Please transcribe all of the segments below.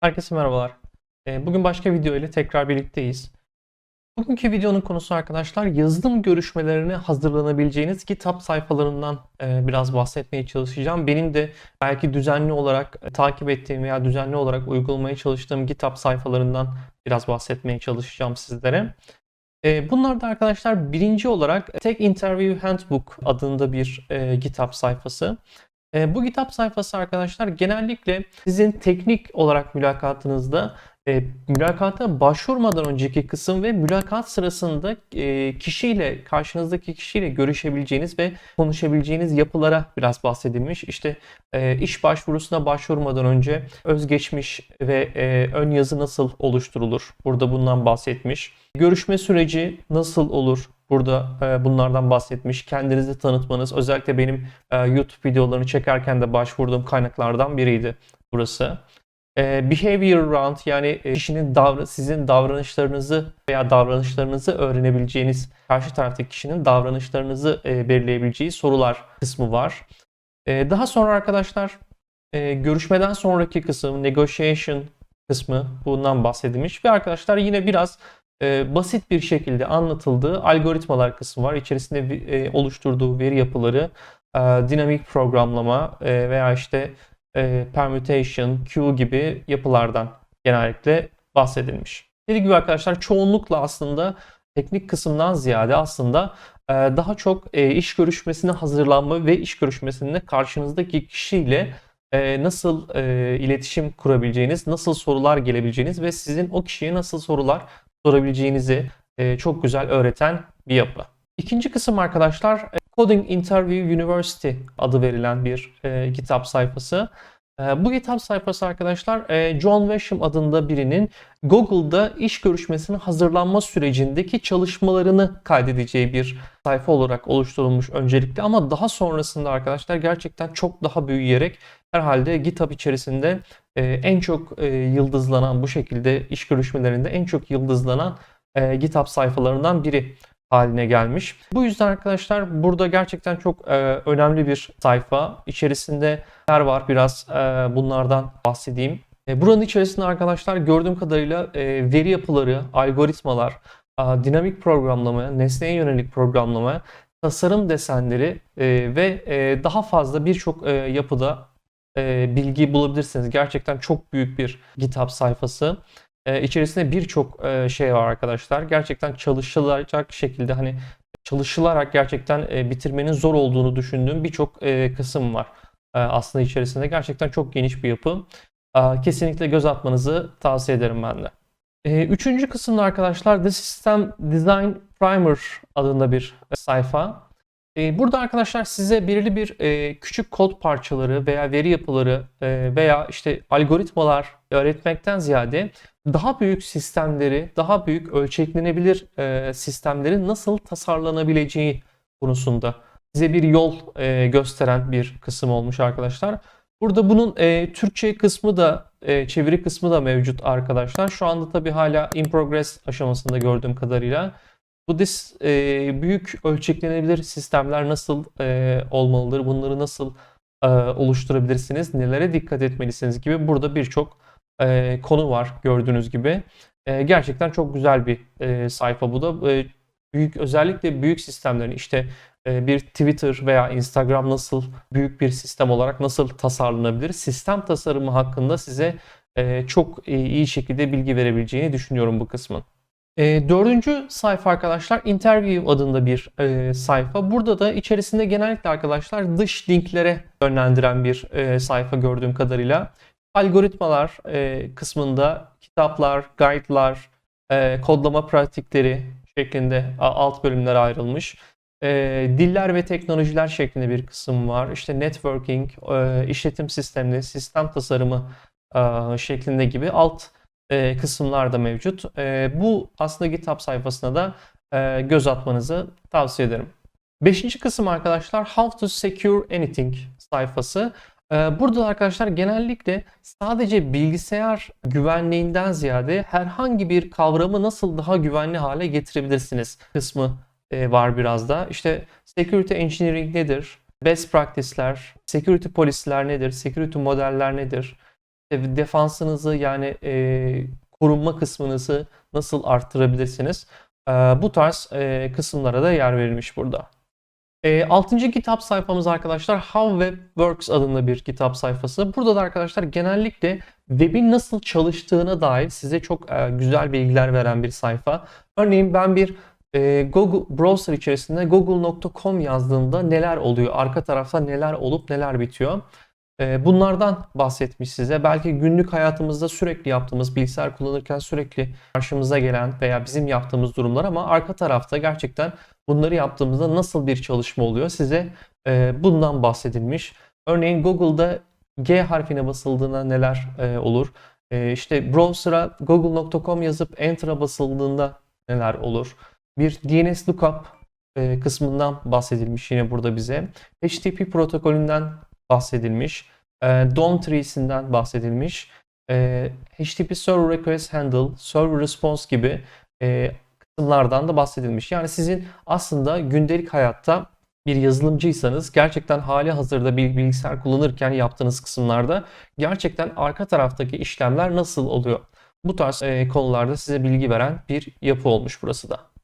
Herkese merhabalar. Ee, Bugün başka video ile tekrar birlikteyiz. Bugünkü videonun konusu arkadaşlar yazılım görüşmelerine hazırlanabileceğiniz kitap sayfalarından e, biraz bahsetmeye çalışacağım. Benim de belki düzenli olarak e, takip ettiğim veya düzenli olarak uygulamaya çalıştığım kitap sayfalarından biraz bahsetmeye çalışacağım sizlere. E, Bunlar da arkadaşlar birinci olarak Tech Interview Handbook adında bir kitap sayfası. E, bu kitap sayfası arkadaşlar genellikle sizin teknik olarak mülakatınızda e, mülakata başvurmadan önceki kısım ve mülakat sırasında e, kişiyle karşınızdaki kişiyle görüşebileceğiniz ve konuşabileceğiniz yapılara biraz bahsedilmiş. İşte e, iş başvurusuna başvurmadan önce özgeçmiş ve e, ön yazı nasıl oluşturulur? Burada bundan bahsetmiş. Görüşme süreci nasıl olur? Burada e, bunlardan bahsetmiş. Kendinizi tanıtmanız özellikle benim e, YouTube videolarını çekerken de başvurduğum kaynaklardan biriydi burası. E, behavior round yani e, kişinin davra sizin davranışlarınızı veya davranışlarınızı öğrenebileceğiniz karşı taraftaki kişinin davranışlarınızı e, belirleyebileceği sorular kısmı var. E, daha sonra arkadaşlar e, görüşmeden sonraki kısım negotiation kısmı bundan bahsedilmiş ve arkadaşlar yine biraz e, basit bir şekilde anlatıldığı algoritmalar kısmı var. İçerisinde e, oluşturduğu veri yapıları, e, dinamik programlama e, veya işte e, permutation, queue gibi yapılardan genellikle bahsedilmiş. Dediğim gibi arkadaşlar çoğunlukla aslında teknik kısımdan ziyade aslında e, daha çok e, iş görüşmesine hazırlanma ve iş görüşmesinde karşınızdaki kişiyle e, nasıl e, iletişim kurabileceğiniz, nasıl sorular gelebileceğiniz ve sizin o kişiye nasıl sorular sorabileceğinizi e, çok güzel öğreten bir yapı. İkinci kısım arkadaşlar e, Coding Interview University adı verilen bir e, kitap sayfası. Bu kitap sayfası arkadaşlar John Washam adında birinin Google'da iş görüşmesine hazırlanma sürecindeki çalışmalarını kaydedeceği bir sayfa olarak oluşturulmuş öncelikle ama daha sonrasında arkadaşlar gerçekten çok daha büyüyerek herhalde GitHub içerisinde e, en çok e, yıldızlanan bu şekilde iş görüşmelerinde en çok yıldızlanan e, GitHub sayfalarından biri haline gelmiş. Bu yüzden arkadaşlar burada gerçekten çok e, önemli bir sayfa. İçerisinde neler var biraz e, bunlardan bahsedeyim. E, buranın içerisinde arkadaşlar gördüğüm kadarıyla e, veri yapıları, algoritmalar, e, dinamik programlama, nesneye yönelik programlama, tasarım desenleri e, ve e, daha fazla birçok e, yapıda e, bilgi bulabilirsiniz. Gerçekten çok büyük bir GitHub sayfası. E, içerisinde birçok e, şey var arkadaşlar. Gerçekten çalışılacak şekilde hani çalışılarak gerçekten e, bitirmenin zor olduğunu düşündüğüm birçok kısım var. Aslında içerisinde gerçekten çok geniş bir yapı. Kesinlikle göz atmanızı tavsiye ederim ben de. Üçüncü kısımda arkadaşlar The System Design Primer adında bir sayfa. E, Burada arkadaşlar size belirli bir e, küçük kod parçaları veya veri yapıları e, veya işte algoritmalar öğretmekten ziyade daha büyük sistemleri, daha büyük ölçeklenebilir e, sistemlerin nasıl tasarlanabileceği konusunda size bir yol gösteren bir kısım olmuş arkadaşlar. Burada bunun Türkçe kısmı da çeviri kısmı da mevcut arkadaşlar. Şu anda tabii hala in progress aşamasında gördüğüm kadarıyla. Bu dis, e, büyük ölçeklenebilir sistemler nasıl e, olmalıdır? Bunları nasıl e, oluşturabilirsiniz? Nelere dikkat etmelisiniz gibi burada birçok e, konu var gördüğünüz gibi. E, gerçekten çok güzel bir e, sayfa bu da. E, büyük özellikle büyük sistemlerin işte e, bir Twitter veya Instagram nasıl büyük bir sistem olarak nasıl tasarlanabilir? Sistem tasarımı hakkında size e, çok e, iyi şekilde bilgi verebileceğini düşünüyorum bu kısmın. E, dördüncü sayfa arkadaşlar Interview adında bir e, sayfa. Burada da içerisinde genellikle arkadaşlar dış linklere yönlendiren bir e, sayfa gördüğüm kadarıyla. Algoritmalar e, kısmında kitaplar, guide'lar, e, kodlama pratikleri şeklinde alt bölümlere ayrılmış. E, diller ve teknolojiler şeklinde bir kısım var. İşte networking, e, işletim sistemleri, sistem tasarımı e, şeklinde gibi alt e, kısımlar da mevcut. E, bu aslında GitHub sayfasına da e, göz atmanızı tavsiye ederim. Beşinci kısım arkadaşlar How to Secure Anything sayfası. E, burada arkadaşlar genellikle sadece bilgisayar güvenliğinden ziyade herhangi bir kavramı nasıl daha güvenli hale getirebilirsiniz kısmı e, var biraz da. İşte Security Engineering nedir? Best practice'ler, security polisler nedir? Security modeller nedir? E, defansınızı yani e, korunma kısmınızı nasıl arttırabilirsiniz? E, bu tarz e, kısımlara da yer verilmiş burada. E, 6. kitap sayfamız arkadaşlar How Web Works adında bir kitap sayfası. Burada da arkadaşlar genellikle webin nasıl çalıştığına dair size çok e, güzel bilgiler veren bir sayfa. Örneğin ben bir e, Google browser içerisinde google.com yazdığımda neler oluyor? Arka tarafta neler olup neler bitiyor? E, bunlardan bahsetmiş size. Belki günlük hayatımızda sürekli yaptığımız, bilgisayar kullanırken sürekli karşımıza gelen veya bizim yaptığımız durumlar ama arka tarafta gerçekten bunları yaptığımızda nasıl bir çalışma oluyor? Size e, bundan bahsedilmiş. Örneğin Google'da G harfine basıldığında neler e, olur? E, işte browser'a google.com yazıp enter'a basıldığında neler olur? Bir DNS lookup kısmından bahsedilmiş yine burada bize. HTTP protokolünden bahsedilmiş. E, DOM tree'sinden bahsedilmiş. E, HTTP Server Request Handle, Server Response gibi e, kısımlardan da bahsedilmiş. Yani sizin aslında gündelik hayatta bir yazılımcıysanız gerçekten hali hazırda bir bilgisayar kullanırken yaptığınız kısımlarda gerçekten arka taraftaki işlemler nasıl oluyor? Bu tarz e, konularda size bilgi veren bir yapı olmuş burası da.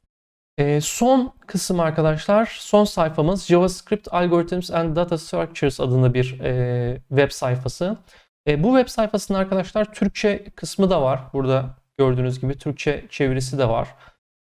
E, son kısım arkadaşlar, son sayfamız JavaScript Algorithms and Data Structures adında bir e, web sayfası. E, bu web sayfasının arkadaşlar Türkçe kısmı da var. Burada gördüğünüz gibi Türkçe çevirisi de var.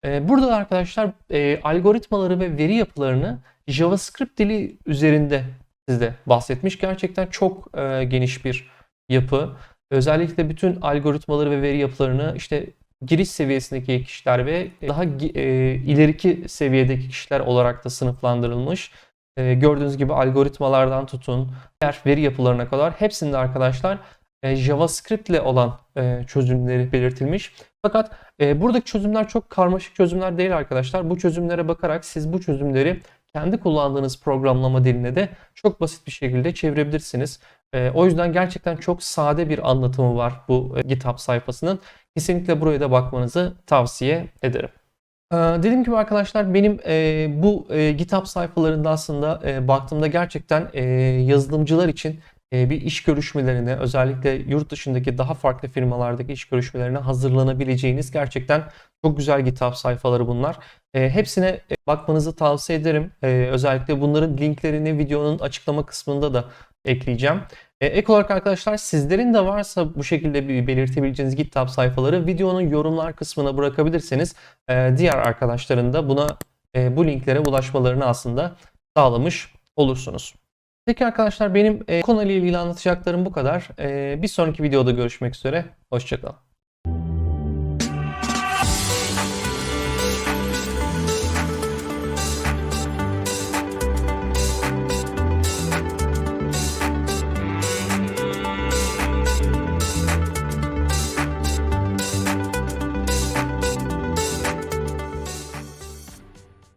E, burada da arkadaşlar e, algoritmaları ve veri yapılarını JavaScript dili üzerinde size bahsetmiş. Gerçekten çok e, geniş bir yapı. Özellikle bütün algoritmaları ve veri yapılarını işte giriş seviyesindeki kişiler ve daha e, ileriki seviyedeki kişiler olarak da sınıflandırılmış. E, gördüğünüz gibi algoritmalardan tutun diğer veri yapılarına kadar hepsinde arkadaşlar e, JavaScript ile olan e, çözümleri belirtilmiş. Fakat e, buradaki çözümler çok karmaşık çözümler değil arkadaşlar. Bu çözümlere bakarak siz bu çözümleri kendi kullandığınız programlama diline de çok basit bir şekilde çevirebilirsiniz. E, o yüzden gerçekten çok sade bir anlatımı var bu e, GitHub sayfasının. Kesinlikle buraya da bakmanızı tavsiye ederim. Ee, dediğim gibi arkadaşlar benim e, bu e, GitHub sayfalarında aslında e, baktığımda gerçekten e, yazılımcılar için e, bir iş görüşmelerine özellikle yurt dışındaki daha farklı firmalardaki iş görüşmelerine hazırlanabileceğiniz gerçekten çok güzel GitHub sayfaları bunlar. E, hepsine e, bakmanızı tavsiye ederim. E, özellikle bunların linklerini videonun açıklama kısmında da ekleyeceğim. E, ek olarak arkadaşlar sizlerin de varsa bu şekilde bir belirtebileceğiniz GitHub sayfaları videonun yorumlar kısmına bırakabilirseniz e, diğer arkadaşların da buna e, bu linklere ulaşmalarını aslında sağlamış olursunuz. Peki arkadaşlar benim e, konuyla ilgili anlatacaklarım bu kadar. E, bir sonraki videoda görüşmek üzere. Hoşçakalın.